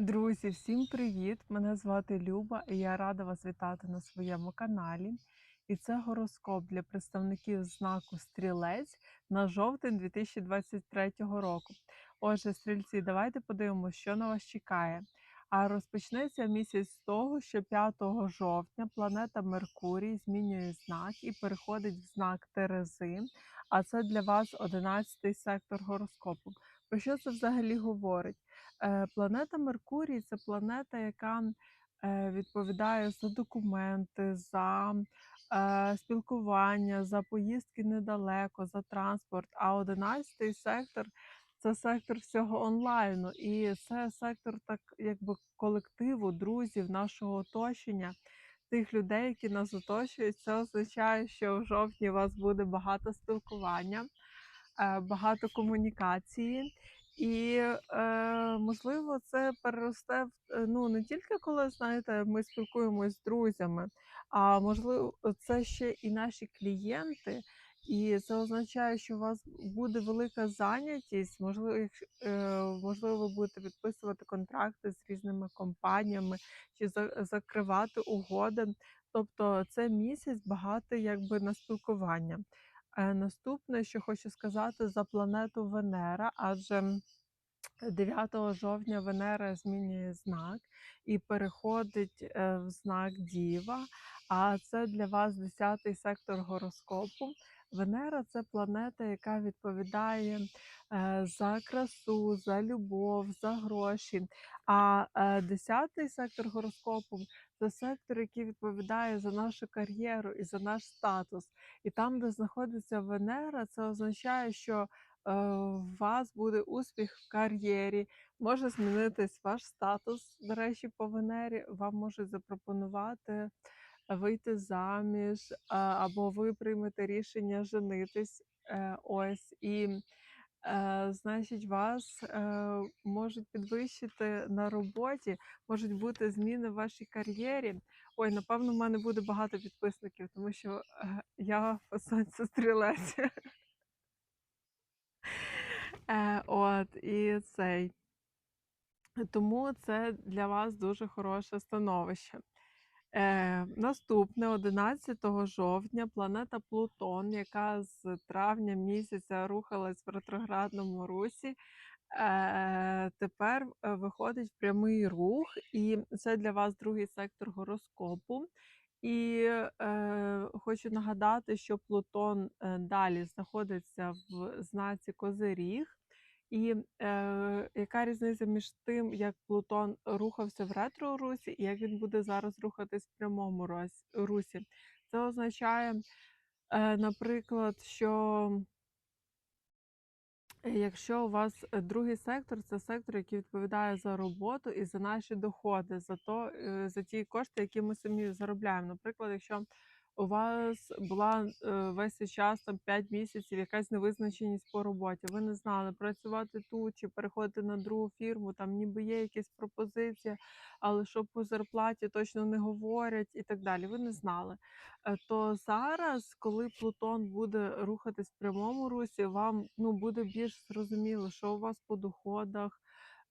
Друзі, всім привіт! Мене звати Люба, і я рада вас вітати на своєму каналі. І це гороскоп для представників знаку Стрілець на жовтень 2023 року. Отже, стрільці, давайте подивимося, що на вас чекає. А розпочнеться місяць з того, що 5 жовтня планета Меркурій змінює знак і переходить в знак Терези. А це для вас 11 сектор гороскопу. Про що це взагалі говорить? Е, Планета Меркурій це планета, яка е, відповідає за документи, за е, спілкування, за поїздки недалеко, за транспорт. А одинадцятий сектор це сектор всього онлайну, і це сектор так, якби колективу, друзів, нашого оточення. Тих людей, які нас оточують, це означає, що в жовтні у вас буде багато спілкування, багато комунікації, і, е, можливо, це переросте е, ну, не тільки коли, знаєте, ми спілкуємось з друзями, а можливо, це ще і наші клієнти. І це означає, що у вас буде велика зайнятість. Можливо, якщо, е, можливо, ви будете підписувати контракти з різними компаніями чи за- закривати угоди. Тобто це місяць багатий якби на спілкування. Е, Наступне, що хочу сказати за планету Венера, адже 9 жовтня Венера змінює знак і переходить е, в знак Діва. А це для вас 10 сектор гороскопу. Венера це планета, яка відповідає е, за красу, за любов, за гроші. А е, 10 сектор гороскопу це сектор, який відповідає за нашу кар'єру і за наш статус. І там, де знаходиться Венера, це означає, що е, у вас буде успіх в кар'єрі, може змінитись ваш статус. До речі, по Венері вам можуть запропонувати вийти заміж, або ви приймете рішення женитись. Е, ось і. Е, значить, вас е, можуть підвищити на роботі, можуть бути зміни в вашій кар'єрі. Ой, напевно, в мене буде багато підписників, тому що я сонце стрілець. От, і цей. Тому це для вас дуже хороше становище. Е, наступне 11 жовтня планета Плутон, яка з травня місяця рухалась в ретроградному русі, е, тепер е, виходить в прямий рух, і це для вас другий сектор гороскопу. І е, хочу нагадати, що Плутон е, далі знаходиться в знаці Козиріг. І е, яка різниця між тим, як Плутон рухався в ретро-русі, і як він буде зараз рухатись в прямому русі? Це означає, е, наприклад, що якщо у вас другий сектор, це сектор, який відповідає за роботу і за наші доходи, за то, е, за ті кошти, які ми самі заробляємо. Наприклад, якщо у вас була е, весь цей час там 5 місяців якась невизначеність по роботі. Ви не знали працювати тут чи переходити на другу фірму, там ніби є якісь пропозиції, але що по зарплаті точно не говорять і так далі. Ви не знали. Е, То зараз, коли Плутон буде рухатись в прямому русі, вам ну буде більш зрозуміло, що у вас по доходах.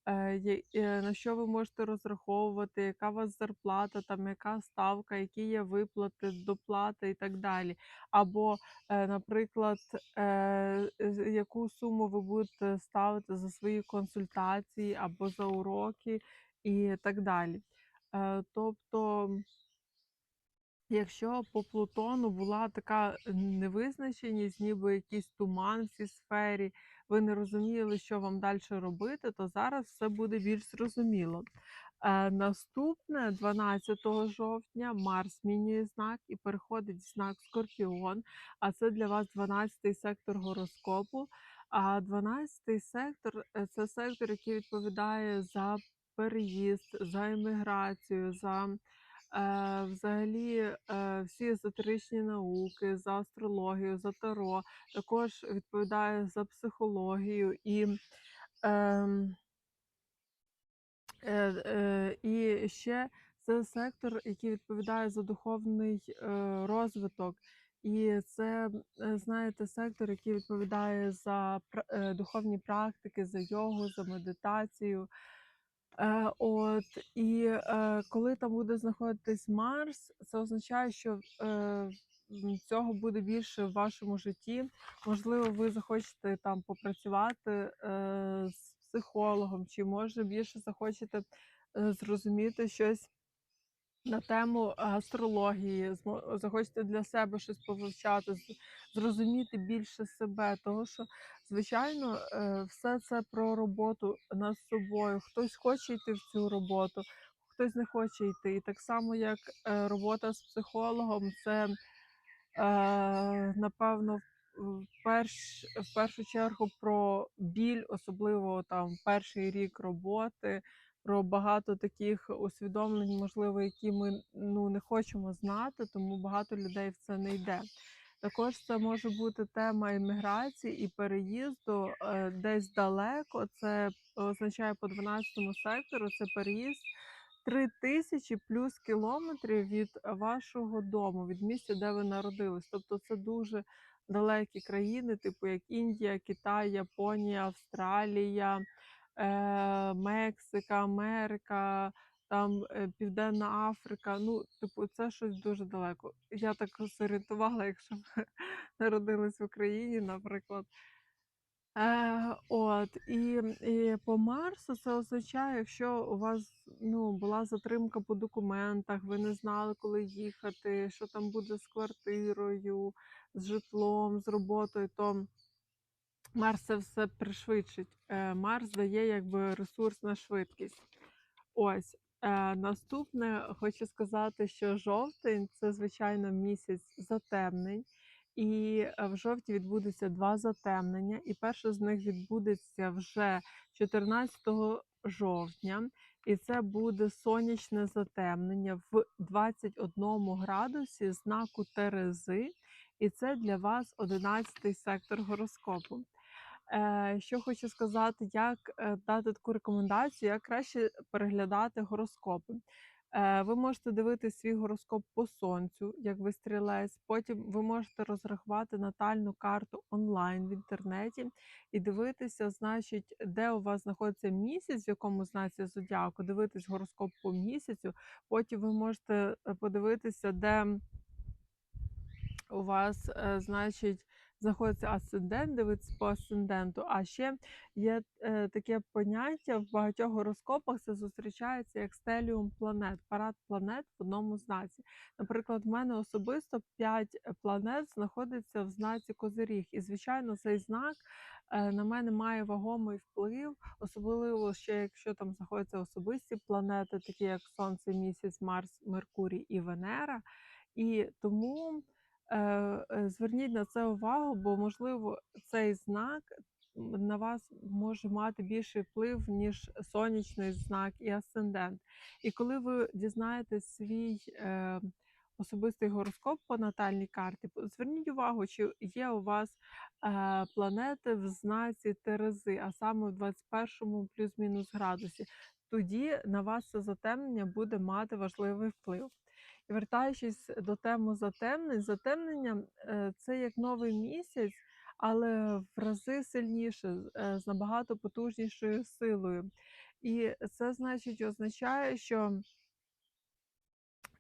Е, е, на що ви можете розраховувати, яка у вас зарплата, там яка ставка, які є виплати, доплати і так далі. Або, е, наприклад, яку суму ви будете ставити за свої консультації або за уроки і так далі. Тобто. Якщо по Плутону була така невизначеність, ніби якийсь туман в цій сфері, ви не розуміли, що вам далі робити, то зараз все буде більш зрозуміло. Е, наступне, 12 жовтня, Марс змінює знак і переходить в знак Скорпіон, а це для вас 12-й сектор гороскопу. А 12-й сектор е, це сектор, який відповідає за переїзд, за еміграцію, за взагалі, е, всі езотеричні науки, за астрологію, за таро, також відповідає за психологію і, ем, е, е, і ще це сектор, який відповідає за духовний е, розвиток. І це, е, знаєте, сектор, який відповідає за е, духовні практики, за йогу, за медитацію. Е, от і е, коли там буде знаходитись Марс, це означає, що е, цього буде більше в вашому житті. Можливо, ви захочете там попрацювати з психологом, чи може більше захочете зрозуміти щось на тему астрології, захочете для себе щось повивчати, зрозуміти більше себе. Тому що, звичайно, е, все це про роботу над собою. Хтось хоче йти в цю роботу, хтось не хоче йти. І так само, як е, робота з психологом, це е, напевно перш, в першу чергу про біль, особливо там перший рік роботи, про багато таких усвідомлень, можливо, які ми ну, не хочемо знати, тому багато людей в це не йде. Також це може бути тема імміграції і переїзду е, десь далеко. Це означає по 12 сектору. Це переїзд 3 тисячі плюс кілометрів від вашого дому, від місця, де ви народились. Тобто це дуже далекі країни, типу як Індія, Китай, Японія, Австралія, Мексика, Америка, там е, Південна Африка. Ну, типу, це щось дуже далеко. Я так зорієнтувала, якщо ви народились в Україні, наприклад. Е, от, і, і по Марсу це означає, якщо у вас ну, була затримка по документах, ви не знали, коли їхати, що там буде з квартирою, з житлом, з роботою, то Марс це все пришвидшить. Е, Марс дає якби ресурс на швидкість. Ось. Е, наступне хочу сказати, що жовтень це звичайно місяць затемнень. І е, в жовтні відбудеться два затемнення, і перше з них відбудеться вже 14 жовтня, і це буде сонячне затемнення в 21 градусі знаку Терези, і це для вас 11 сектор гороскопу. Е, що хочу сказати, як е, дати таку рекомендацію, як краще переглядати гороскопи. Е, ви можете дивитися свій гороскоп по сонцю, як ви стрілець. Потім ви можете розрахувати натальну карту онлайн в інтернеті і дивитися, значить, де у вас знаходиться місяць, в якому знаці зодіаку, дивитись гороскоп по місяцю. Потім ви можете подивитися, де у вас, значить, знаходиться асцендент, дивитися по асценденту. А ще є е, таке поняття в багатьох гороскопах. Це зустрічається як стеліум планет, парад планет в одному знаці. Наприклад, в мене особисто 5 планет знаходиться в знаці Козиріг. І, звичайно, цей знак е, на мене має вагомий вплив, особливо ще якщо там знаходяться особисті планети, такі як Сонце, Місяць, Марс, Меркурій і Венера. І тому Е, е, зверніть на це увагу, бо, можливо, цей знак на вас може мати більший вплив, ніж сонячний знак і асцендент. І коли ви дізнаєтесь свій е, особистий гороскоп по натальній карті, зверніть увагу, чи є у вас е, планети в знаці Терези, а саме в 21 плюс-мінус градусі. Тоді на вас це затемнення буде мати важливий вплив. І вертаючись до теми затемнень, затемнення е, це як новий місяць, але в рази сильніше, е, з набагато потужнішою силою. І це значить означає, що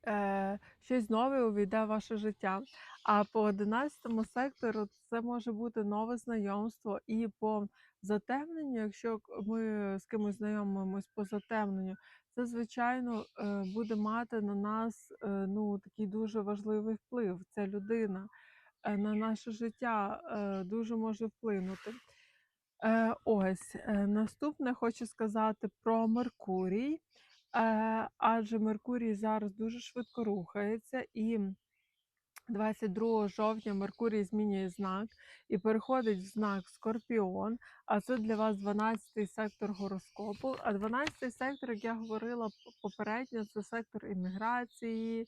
е, щось нове увійде в ваше життя. А по 11 сектору це може бути нове знайомство. І по затемненню, якщо ми з кимось знайомимось по затемненню, це звичайно е, буде мати на нас е, ну, такий дуже важливий вплив. Ця людина на наше життя дуже може вплинути. Ось наступне хочу сказати про Меркурій. Е, адже Меркурій зараз дуже швидко рухається, і 22 жовтня Меркурій змінює знак і переходить в знак Скорпіон. А це для вас 12-й сектор гороскопу. А 12-й сектор, як я говорила попередньо, це сектор імміграції,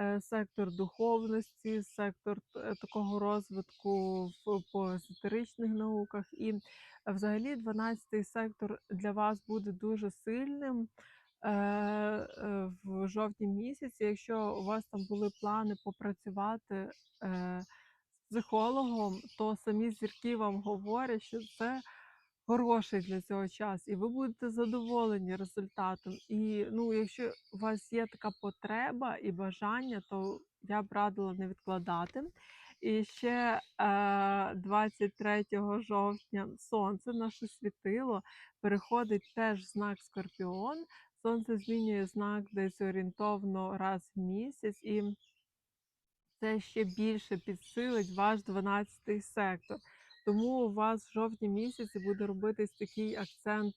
е, сектор духовності, сектор такого розвитку в по езотеричних науках. І е, взагалі 12-й сектор для вас буде дуже сильним е, е, в жовтні місяці, якщо у вас там були плани попрацювати е, з психологом, то самі зірки вам говорять, що це хороший для цього час, і ви будете задоволені результатом. І ну, якщо у вас є така потреба і бажання, то я б радила не відкладати. І ще е, 23 жовтня сонце, наше світило, переходить теж знак Скорпіон. Сонце змінює знак десь орієнтовно раз в місяць, і це ще більше підсилить ваш 12 сектор. Тому у вас в жовтні місяці буде робитись такий акцент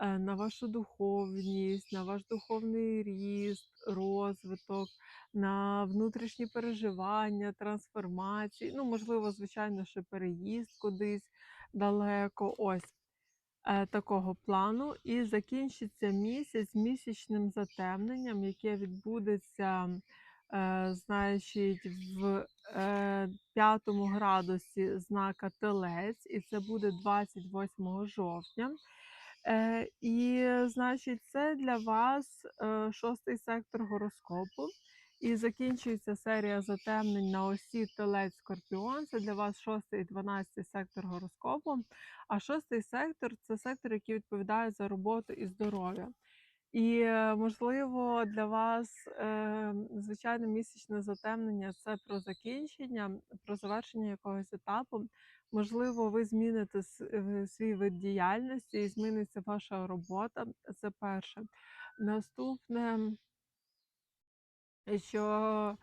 е, на вашу духовність, на ваш духовний ріст, розвиток, на внутрішні переживання, трансформації. Ну, можливо, звичайно, ще переїзд кудись далеко. Ось такого плану. І закінчиться місяць місячним затемненням, яке відбудеться, е, значить, в е, п'ятому градусі знака Телець, і це буде 28 жовтня. Е, і, значить, це для вас е, шостий сектор гороскопу. І закінчується серія затемнень на осі Телець Скорпіон. Це для вас шостий і 12 сектор гороскопу. А шостий сектор це сектор, який відповідає за роботу і здоров'я. І, е, можливо, для вас е, звичайне місячне затемнення це про закінчення, про завершення якогось етапу. Можливо, ви зміните свій вид діяльності і зміниться ваша робота. Це перше. Наступне, що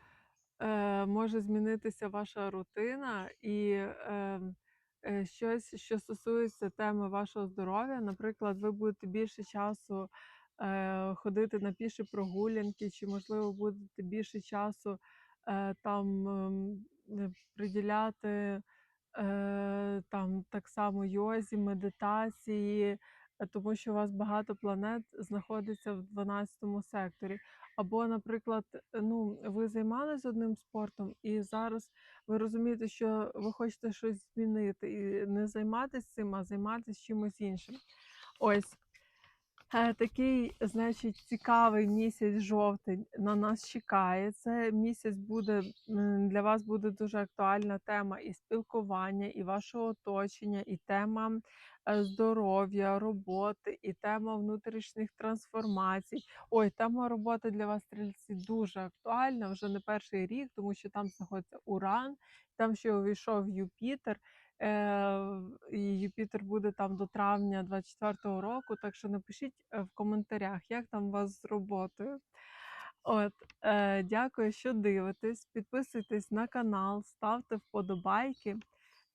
е, може змінитися ваша рутина і е, е, щось, що стосується теми вашого здоров'я. Наприклад, ви будете більше часу е, ходити на піші прогулянки, чи, можливо, будете більше часу е, там ем, е, приділяти е, там так само йозі, медитації, е, тому що у вас багато планет знаходиться в 12 секторі. Або, наприклад, ну, ви займалися одним спортом, і зараз ви розумієте, що ви хочете щось змінити, і не займатися цим, а займатися чимось іншим. Ось. Е, Такий, значить, цікавий місяць жовтень на нас чекає. Це місяць буде для вас буде дуже актуальна тема і спілкування, і вашого оточення, і тема е, здоров'я, роботи, і тема внутрішніх трансформацій. Ой, тема роботи для вас стрільці дуже актуальна вже не перший рік, тому що там знаходиться Уран, там ще увійшов Юпітер. Е, і Юпітер буде там до травня 24-го року. Так що напишіть е, в коментарях, як там у вас з роботою. От, е, дякую, що дивитесь. Підписуйтесь на канал, ставте вподобайки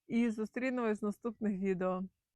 і зустрінемось в наступних відео.